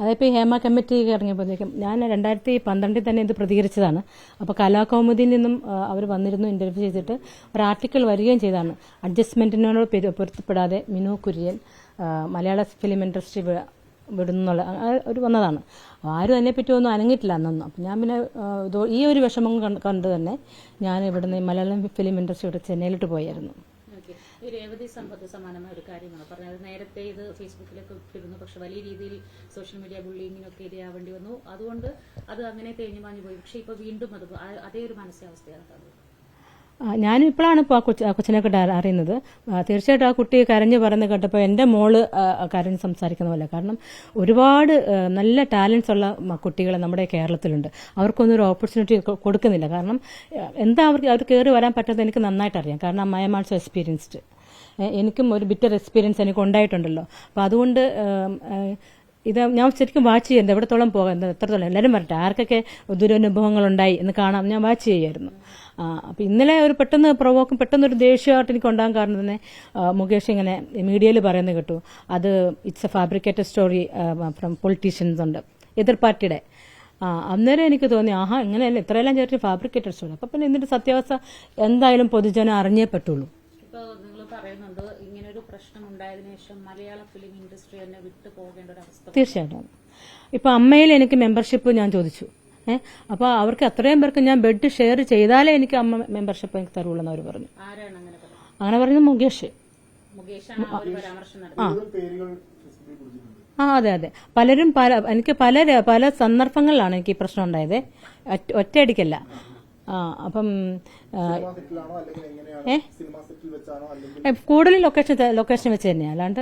അതിപ്പോൾ ഹേമ കമ്മിറ്റി ഇറങ്ങിയപ്പോഴത്തേക്കും ഞാൻ രണ്ടായിരത്തി പന്ത്രണ്ടിൽ തന്നെ ഇത് പ്രതികരിച്ചതാണ്. അപ്പോൾ കലാകൗമുദിയിൽ നിന്നും അവർ വന്നിരുന്നു ഇന്റർവ്യൂ ചെയ്തിട്ട് ഒരു ആർട്ടിക്കിൾ വരികയും ചെയ്താണ് അഡ്ജസ്റ്റ്മെന്റിനോട് പെരു- പൊരുത്തപ്പെടാതെ മിനു കുര്യൻ മലയാള ഫിലിം ഇൻഡസ്ട്രി വിടുന്നുള്ള ഒരു വന്നതാണ്. ആരും അതിനെപ്പറ്റി ഒന്നും അനങ്ങിയിട്ടില്ല അന്നൊന്നും. അപ്പം ഞാൻ പിന്നെ ഈ ഒരു വിഷമം കണ്ട് തന്നെ ഞാൻ ഇവിടുന്ന് മലയാളം ഫിലിം ഇൻഡസ്ട്രി ഇവിടെ ചെന്നൈയിലോട്ട് പോയായിരുന്നു. ഈ രേവതി സമ്പത്ത് സമാനമായ ഒരു കാര്യമാണ്. പറഞ്ഞത് നേരത്തെ ഇത് ഫേസ്ബുക്കിലൊക്കെ ഇട്ടിരുന്നു. പക്ഷെ വലിയ രീതിയിൽ സോഷ്യൽ മീഡിയ ബുള്ളിങ്ങിനൊക്കെ ഇരയാവേണ്ടി വന്നു. അതുകൊണ്ട് അത് അങ്ങനെ തേഞ്ഞു മാഞ്ഞു പോയി പക്ഷെ ഇപ്പൊ വീണ്ടും അത് അതേ ഒരു മാനസികാവസ്ഥയാണ് ആ, ഞാനും ഇപ്പോഴാണ് ഇപ്പോൾ ആ കൊച്ച് കൊച്ചിനെ കൊണ്ട് അറിയുന്നത്. തീർച്ചയായിട്ടും ആ കുട്ടി കരഞ്ഞു പറയുന്നത് കേട്ടപ്പോൾ എന്റെ മോൾ കരഞ്ഞ് സംസാരിക്കുന്ന പോലെ. കാരണം ഒരുപാട് നല്ല ടാലൻസ് ഉള്ള കുട്ടികൾ നമ്മുടെ കേരളത്തിലുണ്ട്. അവർക്കൊന്നും ഒരു ഓപ്പർച്യൂണിറ്റി കൊടുക്കുന്നില്ല. കാരണം എന്താ അവർക്ക് അവർ കയറി വരാൻ പറ്റുന്നത് എനിക്ക് നന്നായിട്ട് അറിയാം കാരണം ഐ എം ആൾസോ എക്സ്പീരിയൻസ്ഡ് എനിക്കും ഒരു ബിറ്റർ എക്സ്പീരിയൻസ് എനിക്ക് ഉണ്ടായിട്ടുണ്ടല്ലോ. അപ്പം അതുകൊണ്ട് ഇത് ഞാൻ ശരിക്കും വാച്ച് ചെയ്യുന്നത് എവിടത്തോളം പോകാൻ എത്രത്തോളം എല്ലാവരും വരട്ടെ ആർക്കൊക്കെ ദുരനുഭവങ്ങൾ ഉണ്ടായി എന്ന് കാണാം ഞാൻ വാച്ച് ചെയ്യായിരുന്നു ആ, അപ്പൊ ഇന്നലെ ഒരു പെട്ടെന്ന് പ്രൊവോക്കും പെട്ടെന്ന് ഒരു ദേഷ്യമായിട്ട് എനിക്ക് ഉണ്ടാകാൻ കാരണം തന്നെ മുകേഷ് ഇങ്ങനെ മീഡിയയിൽ പറയുന്നത് കേട്ടു. അത് it's a fabricated story from politicians ഉണ്ട് എതിർ പാർട്ടിയുടെ. ആ അന്നേരം എനിക്ക് തോന്നി ആഹാ ഇങ്ങനെയല്ല ഇത്രയെല്ലാം ചേർത്ത് ഫാബ്രിക്കേറ്റഡ് സ്റ്റോറി അപ്പൊ പിന്നെ ഇതിന്റെ സത്യാവസ്ഥ എന്തായാലും പൊതുജനം അറിഞ്ഞേ പറ്റുള്ളൂ. നിങ്ങൾ പറയുന്നുണ്ട് ഇങ്ങനെ ഒരു പ്രശ്നം ഉണ്ടായതിനു ശേഷം മലയാള ഫിലിം ഇൻഡസ്ട്രി തന്നെ വിട്ടു പോകേണ്ട ഒരു അവസ്ഥ. തീർച്ചയായിട്ടും. ഇപ്പൊ അമ്മയിൽ എനിക്ക് മെമ്പർഷിപ്പ് ഞാൻ ചോദിച്ചു. ഏഹ് അപ്പൊ അവർക്ക് അത്രയും പേർക്ക് ഞാൻ ബെഡ് ഷെയർ ചെയ്താലേ എനിക്ക് അമ്മ മെമ്പർഷിപ്പ് എനിക്ക് തരുള്ളൂ എന്ന് അവർ പറഞ്ഞു. അങ്ങനെ പറഞ്ഞു അങ്ങനെ പറയുന്നത് മുകേഷ്. ആ ആ. അതെ അതെ. പലരും പല എനിക്ക് പല പല സന്ദർഭങ്ങളിലാണ് എനിക്ക് ഈ പ്രശ്നം ഉണ്ടായത്. ഒറ്റയടിക്കല്ല. ആ അപ്പം കൂടുതൽ ലൊക്കേഷൻ ലൊക്കേഷൻ വെച്ച് തന്നെയാണ് അല്ലാണ്ട്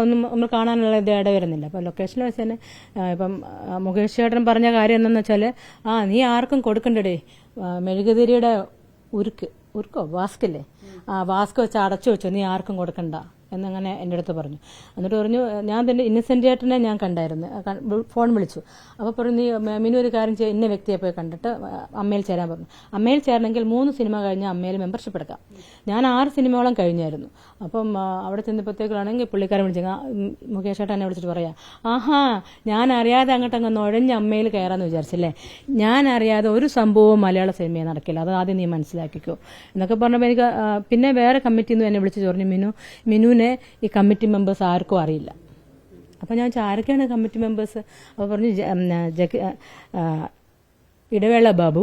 ഒന്നും നമ്മൾ കാണാനുള്ള ഇത് ഇട വരുന്നില്ല. അപ്പം ലൊക്കേഷൻ വെച്ച് തന്നെ ഇപ്പം മുകേഷ് ചേട്ടൻ പറഞ്ഞ കാര്യം എന്താണെന്ന് വെച്ചാൽ ആ നീ ആർക്കും കൊടുക്കണ്ടേ മെഴുകുതിരിയുടെ ഉരുക്ക് ഉരുക്കോ? വാസ്ക്കല്ലേ ആ വാസ്ക് വെച്ച് അടച്ചു വെച്ചോ? നീ ആർക്കും കൊടുക്കണ്ട. എന്നങ്ങനെ എന്റെ അടുത്ത് പറഞ്ഞു. എന്നിട്ട് പറഞ്ഞു ഞാൻ തന്നെ ഇന്നസെന്റ് ഏട്ടനെ ഞാൻ കണ്ടായിരുന്നു. ഫോൺ വിളിച്ചു. അപ്പോൾ പറഞ്ഞു നീ മിനു ഒരു കാര്യം ചെയ്യുക ഇന്ന വ്യക്തിയെ പോയി കണ്ടിട്ട് അമ്മയിൽ ചേരാൻ പറഞ്ഞു. അമ്മയിൽ ചേരണമെങ്കിൽ മൂന്ന് സിനിമ കഴിഞ്ഞാൽ അമ്മയിൽ മെമ്പർഷിപ്പ് എടുക്കാം. ഞാൻ ആറ് സിനിമയോളം കഴിഞ്ഞായിരുന്നു. അപ്പം അവിടെ ചെന്നപ്പോഴത്തേക്കാണെങ്കിൽ പുള്ളിക്കാരൻ വിളിച്ചു മുകേഷ് ഏട്ടൻ എന്നെ വിളിച്ചിട്ട് പറയാം ആഹാ ഞാൻ അറിയാതെ അങ്ങോട്ട് അങ്ങ് നുഴഞ്ഞ് അമ്മയിൽ കയറാന്ന് വിചാരിച്ചില്ലേ? ഞാൻ അറിയാതെ ഒരു സംഭവവും മലയാള സിനിമയെ നടക്കില്ല. അത് ആദ്യം നീ മനസ്സിലാക്കിക്കോ. എന്നൊക്കെ പറഞ്ഞപ്പോൾ എനിക്ക് പിന്നെ വേറെ കമ്മിറ്റിയിൽ നിന്ന് എന്നെ വിളിച്ച് പറഞ്ഞു മിനു മിനുവിനെ ഈ കമ്മിറ്റി മെമ്പേഴ്സ് ആർക്കും അറിയില്ല. അപ്പോൾ ഞാൻ ചോദിച്ചു, ആരൊക്കെയാണ് കമ്മിറ്റി മെമ്പേഴ്സ്? അപ്പോൾ പറഞ്ഞു ഇടവേള ബാബു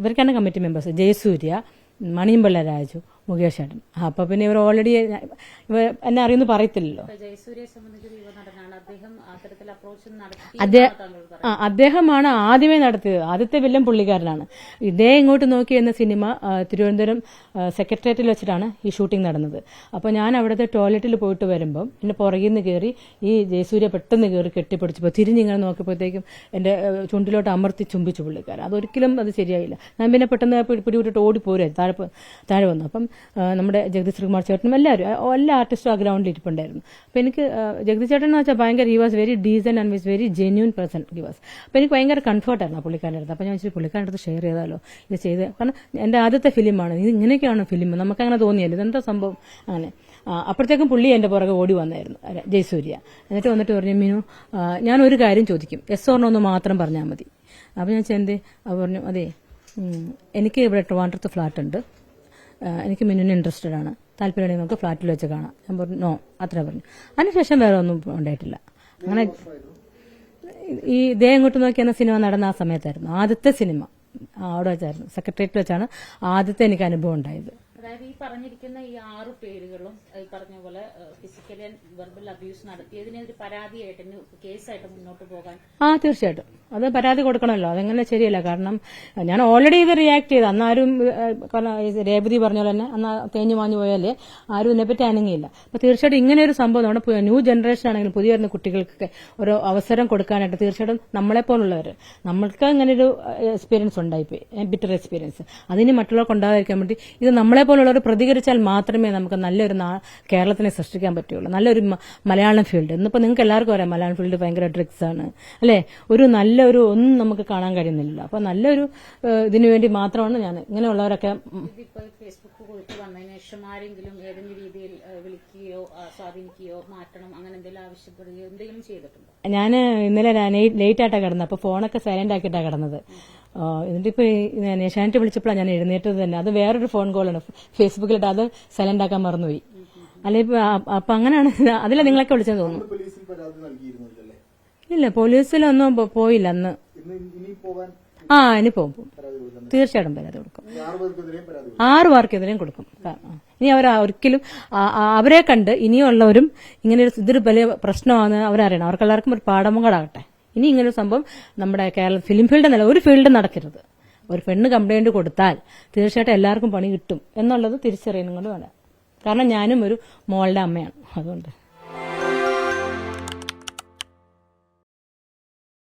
ഇവർക്കാണ് കമ്മിറ്റി മെമ്പേഴ്സ്. ജയസൂര്യ മണിയമ്പിള്ള രാജു മുകേഷ് ഏട്ടൻ അപ്പൊ പിന്നെ ഇവർ ഓൾറെഡി ഇവർ എന്നെ അറിയുന്നു പറയത്തില്ലല്ലോ. അദ്ദേഹമാണ് ആദ്യമേ നടത്തിയത്. ആദ്യത്തെ വില്ലൻ പുള്ളിക്കാരനാണ്. ഇതേ ഇങ്ങോട്ട് നോക്കി എന്ന സിനിമ തിരുവനന്തപുരം സെക്രട്ടേറിയറ്റിൽ വെച്ചിട്ടാണ് ഈ ഷൂട്ടിംഗ് നടന്നത്. അപ്പോൾ ഞാൻ അവിടുത്തെ ടോയ്ലറ്റിൽ പോയിട്ട് വരുമ്പം എന്നെ പുറകിൽ നിന്ന് കയറി ഈ ജയസൂര്യ പെട്ടെന്ന് കയറി കെട്ടിപ്പിടിച്ചപ്പോൾ തിരിഞ്ഞിങ്ങനെ നോക്കിയപ്പോഴത്തേക്കും എന്റെ ചുണ്ടിലോട്ട് അമർത്തി ചുംബിച്ചു പുള്ളിക്കാരൻ. അതൊരിക്കലും അത് ശരിയായില്ല. ഞാൻ പിന്നെ പെട്ടെന്ന് പിടി- ഓടിപ്പോരായിരുന്നു താഴെ താഴെ വന്നു. അപ്പം നമ്മുടെ ജഗദീഷ് ശ്രീകുമാർ ചേട്ടനും എല്ലാവരും എല്ലാ ആർട്ടിസ്റ്റും ആ ഗ്രൗണ്ടിൽ ഇരിപ്പുണ്ടായിരുന്നു. അപ്പം എനിക്ക് ജഗദീഷ് ചേട്ടൻ എന്ന് വെച്ചാൽ ഭയങ്കര he was very decent and was very genuine person he was അപ്പം എനിക്ക് ഭയങ്കര കംഫർട്ടായിരുന്നു പുള്ളിക്കാരന്റെ അടുത്ത്. അപ്പം ഞാൻ വെച്ചാൽ പുള്ളിക്കാരന്റെ അടുത്ത് ഷെയർ ചെയ്താലോ? ഇത് ചെയ്ത് കാരണം എന്റെ ആദ്യത്തെ ഫിലിമാണ്. ഇത് ഇങ്ങനെയൊക്കെയാണ് ഫിലിം. നമുക്കങ്ങനെ തോന്നിയല്ലോ? ഇതെന്താ സംഭവം? അങ്ങനെ. അപ്പോഴത്തേക്കും പുള്ളി എന്റെ പുറകെ ഓടി വന്നായിരുന്നു ജയസൂര്യ. എന്നിട്ട് വന്നിട്ട് പറഞ്ഞു മീനു ഞാൻ ഒരു കാര്യം ചോദിക്കും. എസ് ഓർണോ മാത്രം പറഞ്ഞാൽ മതി. അപ്പം ഞാൻ ചെന്ത് പറഞ്ഞു അതെ എനിക്ക് ഇവിടെ ട്രിവാൻഡ്രത്ത് ഫ്ലാറ്റ് ഉണ്ട്. എനിക്ക് മിനുവിന് ഇൻട്രസ്റ്റഡ് ആണ്. താല്പര്യമുണ്ടെങ്കിൽ നമുക്ക് ഫ്ലാറ്റിൽ വെച്ച് കാണാം. ഞാൻ പറഞ്ഞു നോ അത്ര പറഞ്ഞു. അതിനുശേഷം വേറെ ഒന്നും ഉണ്ടായിട്ടില്ല. അങ്ങനെ ഈ ദേ ഇങ്ങോട്ട് നോക്കി എന്ന സിനിമ നടന്ന ആ സമയത്തായിരുന്നു. ആദ്യത്തെ സിനിമ അവിടെ വെച്ചായിരുന്നു. സെക്രട്ടേറിയറ്റിൽ വെച്ചാണ് ആദ്യത്തെ എനിക്ക് അനുഭവം ഉണ്ടായത്. അതായത് ഈ പറഞ്ഞിരിക്കുന്ന ഈ ആറ് പേരുകളും ഈ പറഞ്ഞ പോലെ ഫിസിക്കൽ ആൻഡ് വെർബൽ അബ്യൂസ് നടത്തിയതിനെതിരെ പരാതിയായിട്ട് കേസായിട്ട് മുന്നോട്ട് പോകാൻ ആ തീർച്ചയായിട്ടും. അത് പരാതി കൊടുക്കണമല്ലോ. അതെങ്ങനെ ശരിയല്ല. കാരണം ഞാൻ ഓൾറെഡി ഇത് റിയാക്ട് ചെയ്ത്. അന്നാരും രേപതി പറഞ്ഞ പോലെ തന്നെ അന്ന് തേഞ്ഞു മാഞ്ഞു പോയാലേ ആരും ഇതിനെപ്പറ്റി അനങ്ങിയില്ല അപ്പൊ തീർച്ചയായിട്ടും ഇങ്ങനെ ഒരു സംഭവം നമ്മുടെ ന്യൂ ജനറേഷൻ ആണെങ്കിലും പുതിയ വരുന്ന കുട്ടികൾക്കൊക്കെ ഒരു അവസരം കൊടുക്കാനായിട്ട് തീർച്ചയായിട്ടും നമ്മളെ പോലുള്ളവർ നമ്മൾക്ക് ഇങ്ങനെ ഒരു എക്സ്പീരിയൻസ് ഉണ്ടായിപ്പോയി ബിറ്റർ എക്സ്പീരിയൻസ് അതിന് മറ്റുള്ളവർക്ക് ഉണ്ടാകാതിരിക്കാൻ വേണ്ടി ഇത് നമ്മളെ പോലുള്ളവർ പ്രതികരിച്ചാൽ മാത്രമേ നമുക്ക് നല്ലൊരു കേരളത്തിനെ സൃഷ്ടിക്കാൻ പറ്റുള്ളൂ. നല്ലൊരു മലയാളം ഫീൽഡ് ഇന്നിപ്പോൾ നിങ്ങൾക്ക് എല്ലാവർക്കും അറിയാം മലയാളം ഫീൽഡ് ഭയങ്കര ഡ്രിക്സ് ആണ്. അല്ലേ? ഒരു നല്ലൊരു ഒന്നും നമുക്ക് കാണാൻ കഴിയുന്നില്ല അപ്പോൾ നല്ലൊരു ഇതിനു വേണ്ടി മാത്രമാണ് ഞാൻ ഇങ്ങനെയുള്ളവരൊക്കെ ഫേസ്ബുക്ക് പോയിട്ട് വന്നതിന് ശേഷം ആരെങ്കിലും ഏതെങ്കിലും രീതിയിൽ ആ, വിളിക്കുകയോ സ്വാധീനിക്കുകയോ മാറ്റണം അങ്ങനെ എന്തെങ്കിലും ആവശ്യപ്പെടുകയോ എന്തെങ്കിലും ചെയ്തിട്ടുണ്ടോ? ഞാൻ ഇന്നലെ ലേറ്റ് ആയിട്ടാണ് കിടന്നത്. അപ്പോൾ ഫോണൊക്കെ സൈലന്റ് ആക്കിയിട്ടാണ് കിടന്നത്. ആ, ഇപ്പൊ ഞാൻ ഏഷ്യാനെറ്റ് വിളിച്ചപ്പോഴാണ് ഞാൻ എഴുന്നേറ്റത് തന്നെ. അത് വേറൊരു ഫോൺ കോളാണ് ഫേസ്ബുക്കിലിട്ട് അത് സൈലന്റ് ആക്കാൻ മറന്നുപോയി. അല്ലെ അപ്പൊ അങ്ങനെയാണ് അതിലെ നിങ്ങളൊക്കെ വിളിച്ചെന്ന് തോന്നുന്നു. ഇല്ല പോലീസിലൊന്നും പോയില്ല അന്ന്. ആ ഇനി പോകും തീർച്ചയായിട്ടും പരാതി കൊടുക്കും. ആറു പേർക്കെതിരെയും കൊടുക്കും. ഇനി അവർ ഒരിക്കലും അവരെ കണ്ട് ഇനിയുള്ളവരും ഇങ്ങനെ ഒരു ഇതൊരു വലിയ പ്രശ്നമാണ് അവരറിയണം. അവർക്കെല്ലാവർക്കും ഒരു പാഠവും കൂടാകട്ടെ ഇനി ഇങ്ങനൊരു സംഭവം നമ്മുടെ കേരള ഫിലിം ഫീൽഡ് എന്നല്ല ഒരു ഫീൽഡ് നടക്കരുത്. ഒരു പെണ്ണ് കംപ്ലൈന്റ് കൊടുത്താൽ തീർച്ചയായിട്ടും എല്ലാവർക്കും പണി കിട്ടും എന്നുള്ളത് തിരിച്ചറിയുന്നത് കൊണ്ട് വേണം കാരണം ഞാനും ഒരു മോളുടെ അമ്മയാണ്. അതുകൊണ്ട്